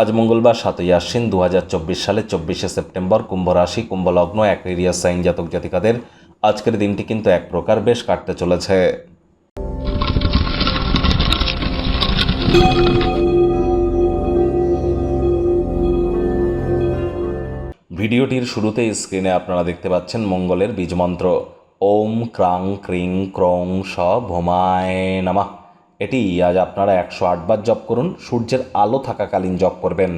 আজ মঙ্গলবার সাতই আশ্বিন দু হাজার চব্বিশ সেপ্টেম্বর কুম্ভ রাশি কুম্ভ লগ্ন অ্যাকুয়ারিয়াস সাইন জাতক জাতিকাদের আজকের দিনটি কিন্তু এক প্রকার বেশ কাটতে চলেছে। ভিডিওটির শুরুতে স্ক্রিনে আপনারা দেখতে পাচ্ছেন মঙ্গলের বীজমন্ত্র। ওম ক্রাং ক্রিং ক্রং স ভোমায় নামা। এটি আজ আপনারা একশো আটবার জপ করুন, সূর্যের আলো থাকাকালীন জপ করবেন।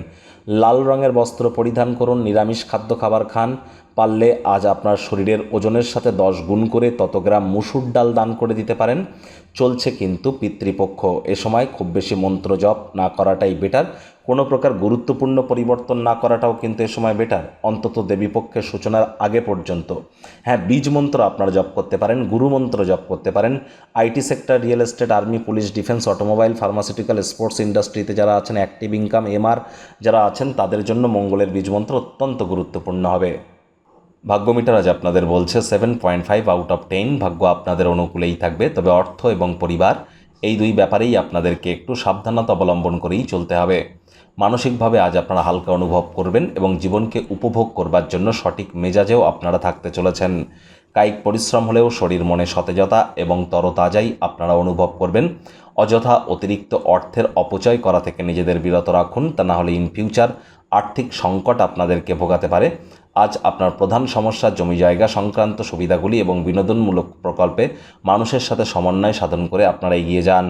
লাল রঙের বস্ত্র পরিধান করুন, নিরামিষ খাদ্য খাবার খান, পারলে আজ আপনার শরীরের ওজনের সাথে দশ গুণ করে তত গ্রাম মুসুর ডাল দান করে দিতে পারেন। চলছে কিন্তু পিতৃপক্ষ, এ সময় খুব বেশি মন্ত্র জপ না করাটাই বেটার কোনো প্রকার গুরুত্বপূর্ণ পরিবর্তন না করাটাও কিন্তু এ সময় বেটার অন্তত দেবীপক্ষের সূচনার আগে পর্যন্ত। হ্যাঁ বীজ মন্ত্র আপনারা জপ করতে পারেন, গুরু মন্ত্র জপ করতে পারেন। IT sector, real estate, army, police, defence, automobile, pharmaceutical, sports ইন্ডাস্ট্রিতে যারা আছেন অ্যাক্টিভ ইনকাম এমআর যারা আছেন, তাদের জন্য মঙ্গলের বীজ মন্ত্র অত্যন্ত গুরুত্বপূর্ণ হবে। ভাগ্যমিটার আজ আপনাদের বলছে seven point five out of ten ভাগ্য আপনাদের অনুকূলেই থাকবে। তবে অর্থ এবং পরিবার এই দুই ব্যাপারেই আপনাদেরকে একটু সাবধানতা অবলম্বন করেই চলতে হবে। মানসিকভাবে আজ আপনারা হালকা অনুভব করবেন এবং জীবনকে উপভোগ করবার জন্য সঠিক মেজাজেও আপনারা থাকতে চলেছেন। কায়িক পরিশ্রম হলেও শরীর মনে সতেজতা এবং তরতাজাই আপনারা অনুভব করবেন। অযথা অতিরিক্ত অর্থের অপচয় করা থেকে নিজেদের বিরত রাখুন, তা না হলে ইন ফিউচার আর্থিক সংকট আপনাদেরকে ভোগাতে পারে। আজ আপনার প্রধান সমস্যা জমি জায়গা সংক্রান্ত সুবিধাগুলি এবং বিনোদনমূলক প্রকল্পে মানুষের সাথে সমন্বয় সাধন করে আপনারা এগিয়ে যান।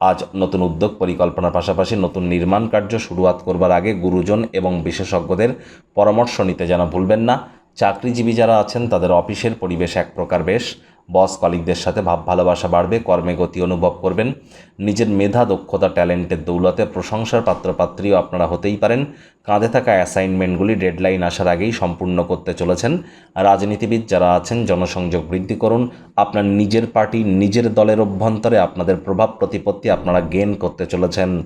আজ নতুন উদ্যোগ পরিকল্পনার পাশাপাশি নতুন নির্মাণ কার্য শুরুয়াত করবার আগে গুরুজন এবং বিশেষজ্ঞদের পরামর্শ নিতে যেন ভুলবেন না। চাকরিজীবী যারা আছেন, তাদের অফিসের পরিবেশ এক প্রকার বেশ। বস কলিগদের সাথে ভাব ভালোবাসা বাড়বে, কর্মে গতি অনুভব করবেন। নিজের মেধা, দক্ষতা, ট্যালেন্টের দৌলতে প্রশংসার পাত্রপাত্রীও আপনারা হতেই পারেন। কাঁধে থাকা অ্যাসাইনমেন্টগুলি ডেডলাইন আসার আগেই সম্পূর্ণ করতে চলেছেন। রাজনীতিবিদ যারা আছেন, জনসংযোগ বৃদ্ধি করুন। আপনার নিজের পার্টি, নিজের দলের অভ্যন্তরে আপনাদের প্রভাব প্রতিপত্তি আপনারা গেন করতে চলেছেন।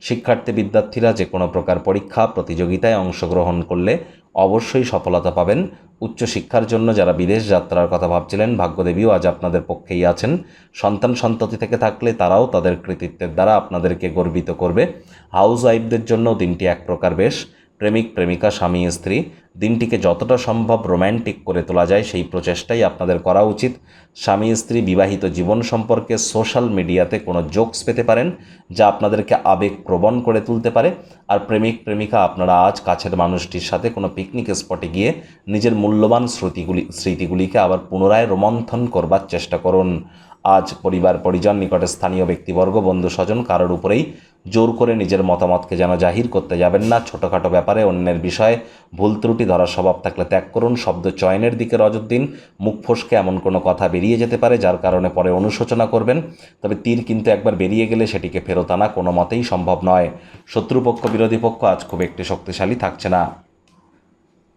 শিক্ষার্থী বিদ্যার্থীরা যে কোনো প্রকার পরীক্ষা, প্রতিযোগিতায় অংশগ্রহণ করলে অবশ্যই সফলতা পাবেন। উচ্চশিক্ষার জন্য যারা বিদেশ যাত্রার কথা ভাবছিলেন, ভাগ্যদেবীও আজ আপনাদের পক্ষেই আছেন। সন্তান সন্ততি থেকে থাকলে তারাও তাদের কৃতিত্বের দ্বারা আপনাদেরকে গর্বিত করবে। হাউস ওয়াইফদের জন্য দিনটি এক প্রকার বেশ। প্রেমিক প্রেমিকা স্বামী স্ত্রী দিনটিকে যতটা সম্ভব রোম্যান্টিক করে তোলা যায়, সেই প্রচেষ্টাই আপনাদের করা উচিত। স্বামী, স্ত্রী, বিবাহিত জীবন সম্পর্কে সোশ্যাল মিডিয়াতে কোনো জোকস পেতে পারেন, যা আপনাদেরকে আবেগ প্রবণ করে তুলতে পারে। আর প্রেমিক, প্রেমিকা, আপনারা আজ কাছের মানুষটির সাথে কোনো পিকনিক স্পটে গিয়ে নিজের মূল্যবান স্মৃতিগুলি স্মৃতিগুলিকে আবার পুনরায় রোমন্থন করবার চেষ্টা করুন। আজ পরিবার, পরিজন, নিকটে স্থানীয় ব্যক্তিবর্গ, বন্ধু, স্বজন কারোর উপরেই জোর করে নিজের মতামতকে যেন জাহির করতে যাবেন না। ছোটোখাটো ব্যাপারে অন্যের বিষয়ে ভুল ত্রুটি ধরার স্বভাব থাকলে ত্যাগ করুন, শব্দ চয়নের দিকে রজত দিন, মুখ ফসকে এমন কোনো কথা বেরিয়ে যেতে পারে যার কারণে পরে অনুশোচনা করবেন। তবে তীর কিন্তু একবার বেরিয়ে গেলে সেটিকে ফেরত আনা কোনো মতেই সম্ভব নয়। শত্রুপক্ষ, বিরোধী পক্ষ আজ খুব একটি শক্তিশালী থাকছে না।